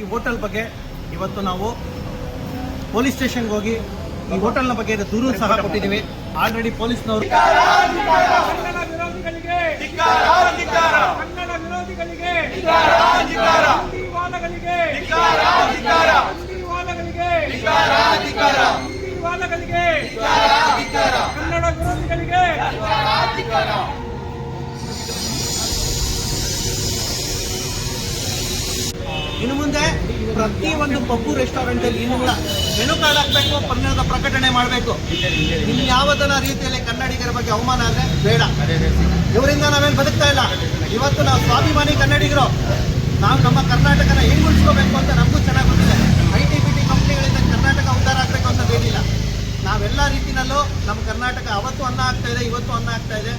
ಈ ಹೋಟೆಲ್ ಬಗ್ಗೆ ಇವತ್ತು ನಾವು ಪೊಲೀಸ್ ಸ್ಟೇಷನ್ ಹೋಗಿ ಈ ಹೋಟೆಲ್ನ ಬಗ್ಗೆ ದೂರು ಸಹ ಕೊಟ್ಟಿದ್ದೀವಿ. ಆಲ್ರೆಡಿ ಪೊಲೀಸ್ನವರು ಕನ್ನಡ ವಿರೋಧಿಗಳಿಗೆ ಪ್ರತಿ ಒಂದು ಪಬ್ಬು ರೆಸ್ಟೋರೆಂಟ್ ಅಲ್ಲಿ ಇನ್ನು ಕೂಡ ಮೆನು ಕಾರ್ಡ್ ಹಾಕ್ಬೇಕು ಪನ್ನದ ಪ್ರಕಟಣೆ ಮಾಡಬೇಕು. ಇಲ್ಲಿ ಯಾವುದನ್ನ ರೀತಿಯಲ್ಲಿ ಕನ್ನಡಿಗರ ಬಗ್ಗೆ ಅವಮಾನ ಆದ್ರೆ ಬೇಡ. ಇವರಿಂದ ನಾವೇನು ಬದುಕ್ತಾ ಇಲ್ಲ. ಇವತ್ತು ನಾವು ಸ್ವಾಭಿಮಾನಿ ಕನ್ನಡಿಗರು. ನಾವು ನಮ್ಮ ಕರ್ನಾಟಕನ ಹೆಂಗ್ ಉಳಿಸ್ಕೋಬೇಕು ಅಂತ ನಮಗೂ ಚೆನ್ನಾಗಿ ಗೊತ್ತಿದೆ. ಐ ಟಿ ಬಿ ಟಿ ಕಂಪ್ನಿಗಳಿಂದ ಕರ್ನಾಟಕ ಉದ್ಧಾರ ಆಗ್ಬೇಕು ಅಂತ ಏನಿಲ್ಲ. ನಾವೆಲ್ಲ ರೀತಿನಲ್ಲೂ ನಮ್ಮ ಕರ್ನಾಟಕ ಅವತ್ತು ಅನ್ನ ಆಗ್ತಾ ಇದೆ, ಇವತ್ತು ಅನ್ನ ಆಗ್ತಾ ಇದೆ.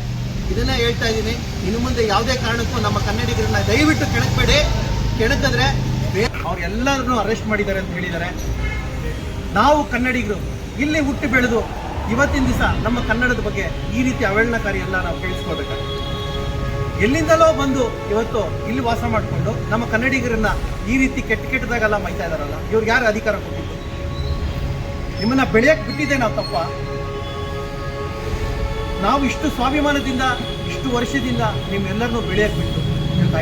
ಇದನ್ನೇ ಹೇಳ್ತಾ ಇದ್ದೀನಿ. ಇನ್ನು ಮುಂದೆ ಯಾವುದೇ ಕಾರಣಕ್ಕೂ ನಮ್ಮ ಕನ್ನಡಿಗರನ್ನ ದಯವಿಟ್ಟು ಕೆಣಕಬೇಡಿ. ಕೆಣಕಿದ್ರೆ ಅವ್ರೆಲ್ಲರನ್ನು ಅರೆಸ್ಟ್ ಮಾಡಿದ್ದಾರೆ ಅಂತ ಹೇಳಿದ್ದಾರೆ. ನಾವು ಕನ್ನಡಿಗರು, ಇಲ್ಲಿ ಹುಟ್ಟಿ ಬೆಳೆದು ಇವತ್ತಿನ ದಿವಸ ನಮ್ಮ ಕನ್ನಡದ ಬಗ್ಗೆ ಈ ರೀತಿ ಅವೇಳನಕಾರಿ ಎಲ್ಲ ನಾವು ಕೇಳಿಸ್ಕೋಬೇಕಾಗುತ್ತೆ ಎಲ್ಲಿಂದಲೋ ಬಂದು ಇವತ್ತು ಇಲ್ಲಿ ವಾಸ ಮಾಡಿಕೊಂಡು ನಮ್ಮ ಕನ್ನಡಿಗರನ್ನ ಈ ರೀತಿ ಕೆಟ್ಟ ಕೆಟ್ಟದಾಗೆಲ್ಲ ಮೈತಾ ಇದಾರಲ್ಲ ಇವ್ರಿಗೆ ಯಾರು ಅಧಿಕಾರ ಕೊಟ್ಟಿದ್ದು? ನಿಮ್ಮನ್ನ ಬೆಳೆಯಕ್ಕೆ ಬಿಟ್ಟಿದ್ದೆ ನಾವು ತಪ್ಪ. ನಾವು ಇಷ್ಟು ಸ್ವಾಭಿಮಾನದಿಂದ, ಇಷ್ಟು ವರ್ಷದಿಂದ ನಿಮ್ಮೆಲ್ಲರನ್ನೂ ಬೆಳೆಯಕ್ಕೆ ಬಿಟ್ಟು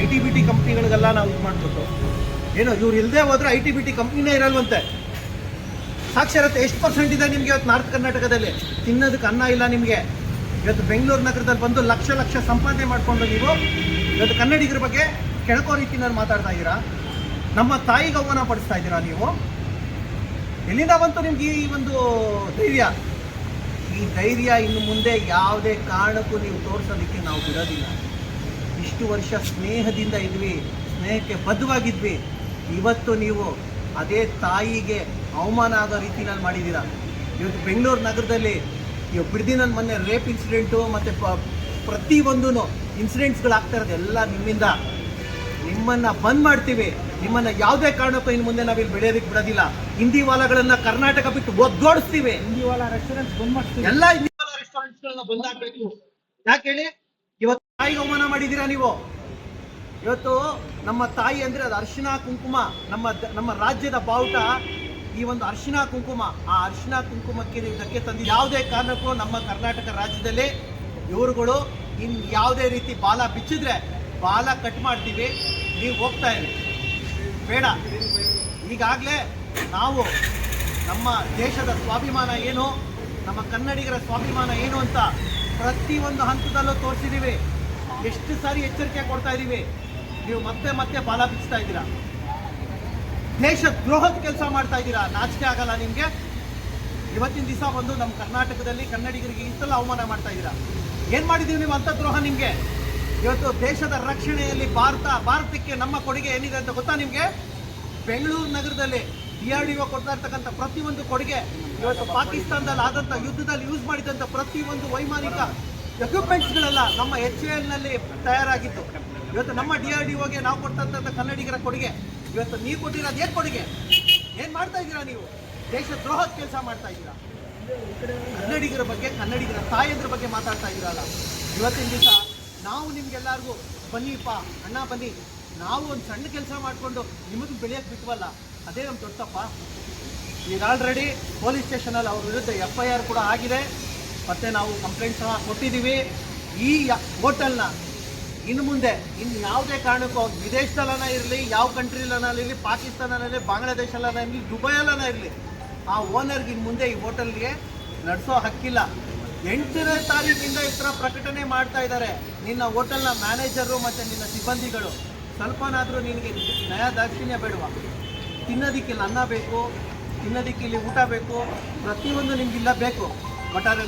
ಐ ಟಿ ಬಿ ಟಿ ಕಂಪ್ನಿಗಳಿಗೆಲ್ಲ ನಾವು ಇದು ಮಾಡ್ಬಿಟ್ಟು ಏನೋ, ಇವ್ರು ಇಲ್ಲದೆ ಹೋದ್ರೆ ಐ ಟಿ ಬಿ ಟಿ ಕಂಪ್ನಿನೇ ಇರಲ್ವಂತೆ. ಸಾಕ್ಷರತೆ ಎಷ್ಟು ಪರ್ಸೆಂಟ್ ಇದೆ ನಿಮಗೆ ಇವತ್ತು ನಾರ್ತ್ ಕರ್ನಾಟಕದಲ್ಲಿ ತಿನ್ನೋದಕ್ಕೆ ಅನ್ನ ಇಲ್ಲ ನಿಮಗೆ. ಇವತ್ತು ಬೆಂಗಳೂರು ನಗರದಲ್ಲಿ ಬಂದು ಲಕ್ಷ ಲಕ್ಷ ಸಂಪಾದನೆ ಮಾಡಿಕೊಂಡು ನೀವು ಇವತ್ತು ಕನ್ನಡಿಗರ ಬಗ್ಗೆ ಕೆಣಕೋ ರೀತಿಯಲ್ಲಿ ಮಾತಾಡ್ತಾ ಇದ್ದೀರಾ? ನಮ್ಮ ತಾಯಿಗೆ ಅವಮಾನ ಪಡಿಸ್ತಾ ಇದ್ದೀರಾ ನೀವು? ಎಲ್ಲಿಂದ ಬಂತು ನಿಮ್ಗೆ ಈ ಒಂದು ಧೈರ್ಯ? ಈ ಧೈರ್ಯ ಇನ್ನು ಮುಂದೆ ಯಾವುದೇ ಕಾರಣಕ್ಕೂ ನೀವು ತೋರಿಸೋದಕ್ಕೆ ನಾವು ಬಿಡೋದಿಲ್ಲ. ಇಷ್ಟು ವರ್ಷ ಸ್ನೇಹದಿಂದ ಇದ್ವಿ. ಸ್ನೇಹಕ್ಕೆ ಬದ್ಧವಾಗಿದ್ವಿ. ಇವತ್ತು ನೀವು ಅದೇ ತಾಯಿಗೆ ಅವಮಾನ ಆಗೋ ನಾನು ಮಾಡಿದ್ದೀರಾ? ಇವತ್ತು ಬೆಂಗಳೂರು ನಗರದಲ್ಲಿ ಇವಾಗ ನನ್ನ ಮೊನ್ನೆ ರೇಪ್ ಇನ್ಸಿಡೆಂಟು ಮತ್ತು ಪ ಪ್ರತಿಯೊಂದು ಇನ್ಸಿಡೆಂಟ್ಸ್ಗಳಾಗ್ತಾ ಇರೋದು ಎಲ್ಲ ನಿಮ್ಮಿಂದ. ನಿಮ್ಮನ್ನ ಬಂದ್ ಮಾಡ್ತೀವಿ. ನಿಮ್ಮನ್ನ ಯಾವುದೇ ಕಾರಣಕ್ಕೂ ಇನ್ನು ಮುಂದೆ ನಾವಿಲ್ಲಿ ಬೆಳೆಯೋದಕ್ಕೆ ಬಿಡೋದಿಲ್ಲ. ಹಿಂದಿ ವಾಲಗಳನ್ನ ಕರ್ನಾಟಕ ಬಿಟ್ಟು ಒದ್ದೋಡಿಸ್ತೀವಿ. ಹಿಂದಿವಾಲ ರೆಸ್ಟೋರೆಂಟ್ಸ್ ಬಂದ್ ಮಾಡ್ತೀವಿ ಎಲ್ಲ ಹಿಂದಿ ವಾಲ ರೆಸ್ಟೋರೆಂಟ್ಸ್ಗಳನ್ನ ಬಂದ್ ಹಾಕಬೇಕು. ಯಾಕೆ ಹೇಳಿ? ಇವತ್ತು ತಾಯಿಗೆ ಅವಮಾನ ಮಾಡಿದ್ದೀರಾ ನೀವು? ಇವತ್ತು ನಮ್ಮ ತಾಯಿ ಅಂದ್ರೆ ಅದು ಅರಿಶಿನ ಕುಂಕುಮ, ನಮ್ಮ ನಮ್ಮ ರಾಜ್ಯದ ಬಾವುಟ ಈ ಒಂದು ಅರಿಶಿನ ಕುಂಕುಮ. ಆ ಅರಿಶಿನ ಕುಂಕುಮಕ್ಕೆ ಧಕ್ಕೆ ತಂದು ಯಾವುದೇ ಕಾರಣಕ್ಕೂ ನಮ್ಮ ಕರ್ನಾಟಕ ರಾಜ್ಯದಲ್ಲಿ ಇವರುಗಳು ಇನ್ ಯಾವುದೇ ರೀತಿ ಬಾಲ ಬಿಚ್ಚಿದ್ರೆ ಬಾಲ ಕಟ್ ಮಾಡ್ತೀವಿ, ನೀವು ಹೋಗ್ತಾ ಇರಿ. ಬೇಡ. ಈಗಾಗಲೇ ನಾವು ನಮ್ಮ ದೇಶದ ಸ್ವಾಭಿಮಾನ ಏನು, ನಮ್ಮ ಕನ್ನಡಿಗರ ಸ್ವಾಭಿಮಾನ ಏನು ಅಂತ ಪ್ರತಿಯೊಂದು ಹಂತದಲ್ಲೂ ತೋರಿಸಿದ್ದೀವಿ ಎಷ್ಟು ಸಾರಿ ಎಚ್ಚರಿಕೆ ಕೊಡ್ತಾ ಇದ್ದೀವಿ ನೀವು ಮತ್ತೆ ಮತ್ತೆ ಬಾಲ ಬಿಚ್ತಾ ಇದ್ದೀರಾ? ದೇಶ ದ್ರೋಹದ ಕೆಲಸ ಮಾಡ್ತಾ ಇದ್ದೀರಾ? ನಾಚಿಕೆ ಆಗಲ್ಲ ನಿಮಗೆ? ಇವತ್ತಿನ ದಿವಸ ಬಂದು ನಮ್ಮ ಕರ್ನಾಟಕದಲ್ಲಿ ಕನ್ನಡಿಗರಿಗೆ ಇಷ್ಟೆಲ್ಲ ಅವಮಾನ ಮಾಡ್ತಾ ಇದ್ದೀರಾ? ಏನು ಮಾಡಿದೀವಿ ನೀವು ಅಂತ ದ್ರೋಹ ನಿಮಗೆ? ಇವತ್ತು ದೇಶದ ರಕ್ಷಣೆಯಲ್ಲಿ ಭಾರತ, ಭಾರತಕ್ಕೆ ನಮ್ಮ ಕೊಡುಗೆ ಏನಿದೆ ಅಂತ ಗೊತ್ತಾ ನಿಮಗೆ? ಬೆಂಗಳೂರು ನಗರದಲ್ಲಿ ಡಿ ಆರ್ ಡಿ ಒ ಕೊಡ್ತಾ ಇರ್ತಕ್ಕಂಥ ಪ್ರತಿಯೊಂದು ಕೊಡುಗೆ ಇವತ್ತು ಪಾಕಿಸ್ತಾನದಲ್ಲಿ ಆದಂಥ ಯುದ್ಧದಲ್ಲಿ ಯೂಸ್ ಮಾಡಿದಂಥ ಪ್ರತಿಯೊಂದು ವೈಮಾನಿಕ ಎಕ್ವಿಪ್ಮೆಂಟ್ಸ್ಗಳೆಲ್ಲ ನಮ್ಮ ಎಚ್ ಎಲ್ನಲ್ಲಿ ತಯಾರಾಗಿತ್ತು. ಇವತ್ತು ನಮ್ಮ ಡಿ ಆರ್ ಡಿ ಓಗೆ ನಾವು ಕೊಡ್ತಕ್ಕಂಥ ಕನ್ನಡಿಗರ ಕೊಡುಗೆ, ಇವತ್ತು ನೀವು ಕೊಟ್ಟಿರೋದು ಏನ್ ಕೊಡುಗೆ? ಏನು ಮಾಡ್ತಾ ಇದ್ದೀರಾ ನೀವು? ದೇಶ ದ್ರೋಹದ ಕೆಲಸ ಮಾಡ್ತಾ ಇದ್ದೀರಾ? ಕನ್ನಡಿಗರ ಬಗ್ಗೆ, ಕನ್ನಡಿಗರ ತಾಯಂದ್ರ ಬಗ್ಗೆ ಮಾತಾಡ್ತಾ ಇದ್ದೀರಲ್ಲ. ಇವತ್ತಿನ ದಿವಸ ನಾವು ನಿಮ್ಗೆಲ್ಲರಿಗೂ ಬನ್ನಿಪ್ಪ ಅಣ್ಣ ಬನ್ನಿ. ನಾವು ಒಂದು ಸಣ್ಣ ಕೆಲಸ ಮಾಡಿಕೊಂಡು ನಿಮಗೆ ಬೆಳೆಯೋಕೆ ಬಿಟ್ವಲ್ಲ, ಅದೇ ನಮ್ಮ ದೊಡ್ಡಪ್ಪ ಈಗ ಆಲ್ರೆಡಿ ಪೊಲೀಸ್ ಸ್ಟೇಷನಲ್ಲಿ ಅವ್ರ ವಿರುದ್ಧ ಎಫ್ ಐ ಆರ್ ಕೂಡ ಆಗಿದೆ. ಮತ್ತೆ ನಾವು ಕಂಪ್ಲೇಂಟ್ ಸಹ ಕೊಟ್ಟಿದ್ದೀವಿ. ಈ ಹೋಟೆಲ್ನ ಇನ್ನು ಮುಂದೆ, ಇನ್ನು ಯಾವುದೇ ಕಾರಣಕ್ಕೂ ಅವ್ರು ವಿದೇಶದಲ್ಲನ ಇರಲಿ, ಯಾವ ಕಂಟ್ರಿಲನ ಇರಲಿ ಪಾಕಿಸ್ತಾನದಲ್ಲಿ ಬಾಂಗ್ಲಾದೇಶಲ್ಲನ ಇರಲಿ, ದುಬೈಯಲ್ಲನ ಇರಲಿ, ಆ ಓನರ್ಗೆ ಇನ್ನು ಮುಂದೆ ಈ ಹೋಟೆಲ್ಗೆ ನಡೆಸೋ ಹಕ್ಕಿಲ್ಲ. ಎಂಟನೇ ತಾರೀಕಿಂದ ಈ ಥರ ಪ್ರಕಟಣೆ ಮಾಡ್ತಾ ಇದ್ದಾರೆ. ನಿನ್ನ ಹೋಟೆಲ್ನ ಮ್ಯಾನೇಜರು ಮತ್ತು ನಿನ್ನ ಸಿಬ್ಬಂದಿಗಳು. ಸ್ವಲ್ಪನಾದರೂ ನಿನಗೆ ನಯ ದಾಕ್ಷಿಣ್ಯ ಬೇಡವಾ? ಇಲ್ಲಿ ಅನ್ನ ಬೇಕು, ತಿನ್ನೋದಿಕ್ಕೆ ಇಲ್ಲಿ ಊಟ ಬೇಕು, ಪ್ರತಿಯೊಂದು ನಿಮಗಿಲ್ಲ ಬೇಕು. ಬಟ್ ಆದರೆ